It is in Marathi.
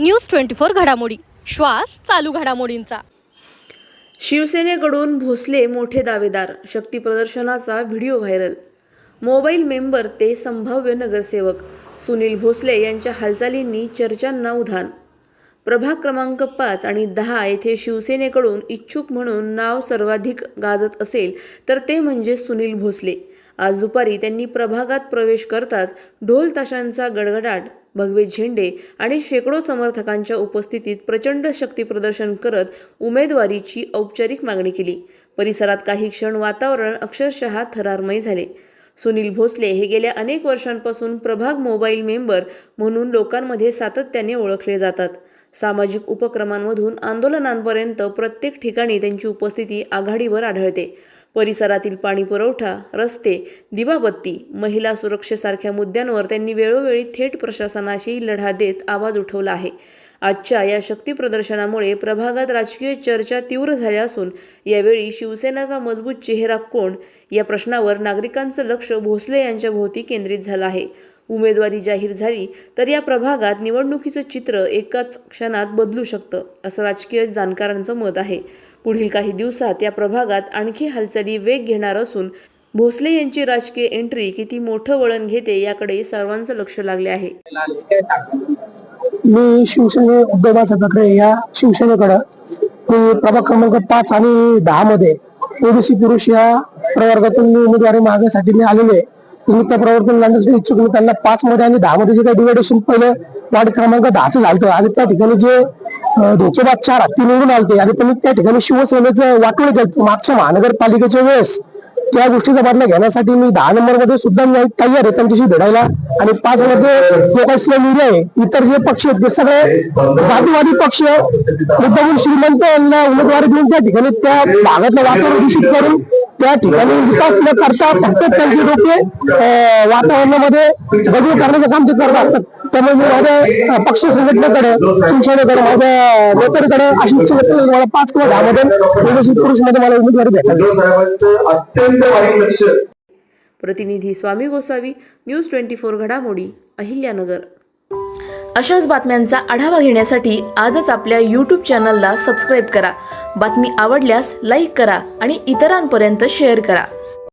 न्यूज ट्वेंटी फोर घडामोडी. श्वास चालू घडामोडींचा. शिवसेनेकडून भोसले मोठे दावेदार. शक्ती प्रदर्शनाचा व्हिडिओ व्हायरल. मोबाईल मेंबर ते संभाव्य नगरसेवक. सुनील भोसले यांच्या हालचालींनी चर्चांना उधाण. प्रभाग क्रमांक पाच आणि दहा येथे शिवसेनेकडून इच्छुक म्हणून नाव सर्वाधिक गाजत असेल तर ते म्हणजे सुनील भोसले. आज दुपारी त्यांनी प्रभागात प्रवेश करताच ढोल ताशांचा गडगडाट भगवे झेंडे आणि शेकडो समर्थकांच्या उपस्थितीत प्रचंड शक्ती प्रदर्शन करत उमेदवारीची औपचारिक मागणी केली. परिसरात काही क्षण वातावरण अक्षरशः थरारमय झाले. सुनील भोसले हे गेल्या अनेक वर्षांपासून प्रभाग मोबाईल मेंबर म्हणून लोकांमध्ये सातत्याने ओळखले जातात. सामाजिक उपक्रमांमधून आंदोलनांपर्यंत प्रत्येक ठिकाणी त्यांची उपस्थिती आघाडीवर आढळते. परिसरातील पाणी पुरवठा रस्ते दिवाबत्ती महिला सुरक्षेसारख्या मुद्द्यांवर त्यांनी वेळोवेळी थेट प्रशासनाशी लढा देत आवाज उठवला आहे. आजच्या या शक्ती प्रदर्शनामुळे प्रभागात राजकीय चर्चा तीव्र झाल्या असून यावेळी शिवसेनेचा मजबूत चेहरा कोण? या प्रश्नावर नागरिकांचं लक्ष भोसले यांच्या भोवती केंद्रित झालं आहे. उमेदवारी जाहीर झाली तर या प्रभागात निवडणुकीचं चित्र एकाच क्षणात बदलू शकतं असं राजकीय जाणकारांचं मत आहे. पुढील काही दिवसात या प्रभागात आणखी हालचाली वेग घेणार असून भोसले यांची राजकीय एंट्री किती मोठं वळण घेते याकडे सर्वांचं लक्ष लागले आहे. मी शिवसेने उद्धव ठाकरे या शिवसेनेकडं प्रभाग क्रमांक पाच आणि दहा मध्ये ओबीसी पुरुष या प्रवर्गातून मी उमेदवारी मागण्यासाठी मी आलेलो आहे. मी त्या प्रवर्तन करण्यासाठी इच्छुक मी त्यांना पाच मध्ये आणि दहा मध्ये जे काही डिवायडेशन पहिले वार्ड क्रमांक दहाचं झालं आणि त्या ठिकाणी जे अं, धोकेबाद चार हत्ती निवडून आलते. आणि त्यांनी त्या ठिकाणी शिवसेनेचं वाटोळ केलं. मागच्या महानगरपालिकेच्या वेळेस त्या गोष्टीचा बदला घेण्यासाठी मी दहा नंबरमध्ये सुद्धा मी तयार आहे त्यांच्याशी भेटायला. आणि पाच मध्ये जो काही आहे इतर जे पक्ष आहेत ते सगळे जातीवादी पक्ष मुद्दामून श्रीमंत यांना उमेदवारी देऊन त्या ठिकाणी त्या भागातलं वातावरण दूषित करून त्या ठिकाणी विकास न करता फक्त त्यांचे डोके वातावरणामध्ये बदल करण्याचं काम ते करत असतात. त्यामुळे मी माझ्या पक्ष संघटनेकडे शिवसेनेकडे माझ्या नेत्यांकडे अशी इच्छा व्यक्त करतो की मला पाच किंवा दहा मध्ये ओबीसी पुरुषमध्ये मला उमेदवारी भेटावी उद्धव साहेबांचं अत्यंत वाईट लक्ष प्रतिनिधी Swami Gosavi news twenty four घडामोडी अहिल्यानगर. अशाच बातम्यांचा आढावा घेण्यासाठी आजच आपल्या यूट्यूब चॅनलला सबस्क्राईब करा. बातमी आवडल्यास लाईक करा आणि इतरांपर्यंत शेअर करा.